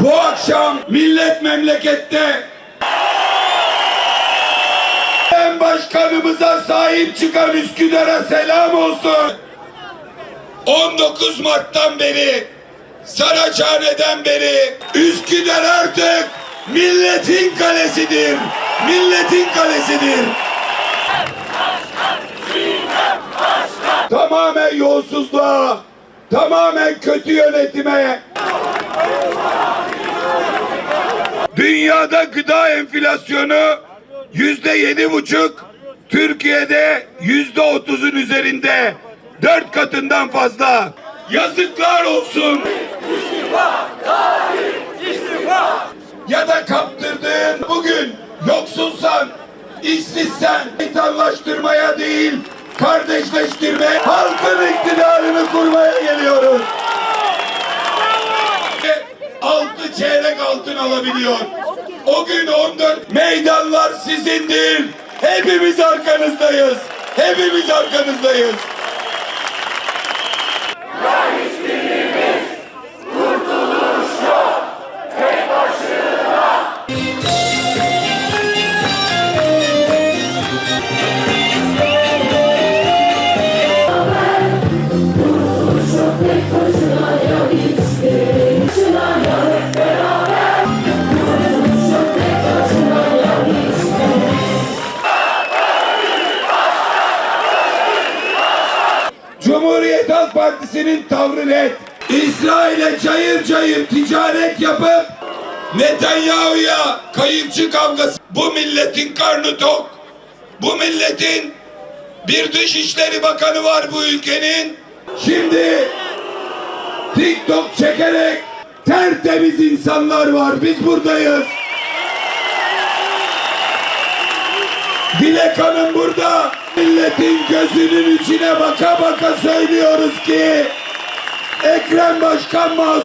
Bu akşam millet memlekette en başkanımıza sahip çıkan Üsküdar'a selam olsun. 19 Mart'tan beri Saraçhane'den beri Üsküdar artık milletin kalesidir. Milletin kalesidir. Tamamen yolsuzluğa, tamamen kötü yönetime, Dünyada gıda enflasyonu yüzde yedi buçuk, Türkiye'de yüzde otuzun üzerinde. Dört katından fazla. Yazıklar olsun. Ya da kaptırdığın bugün yoksulsan, işsizsen, insanlaştırmaya değil, kardeşleştirme, halkın iktidarını kurmaya geliyoruz. Çeyrek altın alabiliyor. O gün 14 meydanlar sizindir. Hepimiz arkanızdayız. Hepimiz arkanızdayız. Cumhuriyet Halk Partisi'nin tavrı net. İsrail'e cayır cayır ticaret yapıp Netanyahu'ya kayıpçı kavgası. Bu milletin karnı tok. Bu milletin bir dışişleri bakanı var bu ülkenin. Şimdi TikTok çekerek tertemiz insanlar var. Biz buradayız. Dilek Hanım burada. Milletin gözünün içine baka baka söylüyoruz ki Ekrem Başkan masum.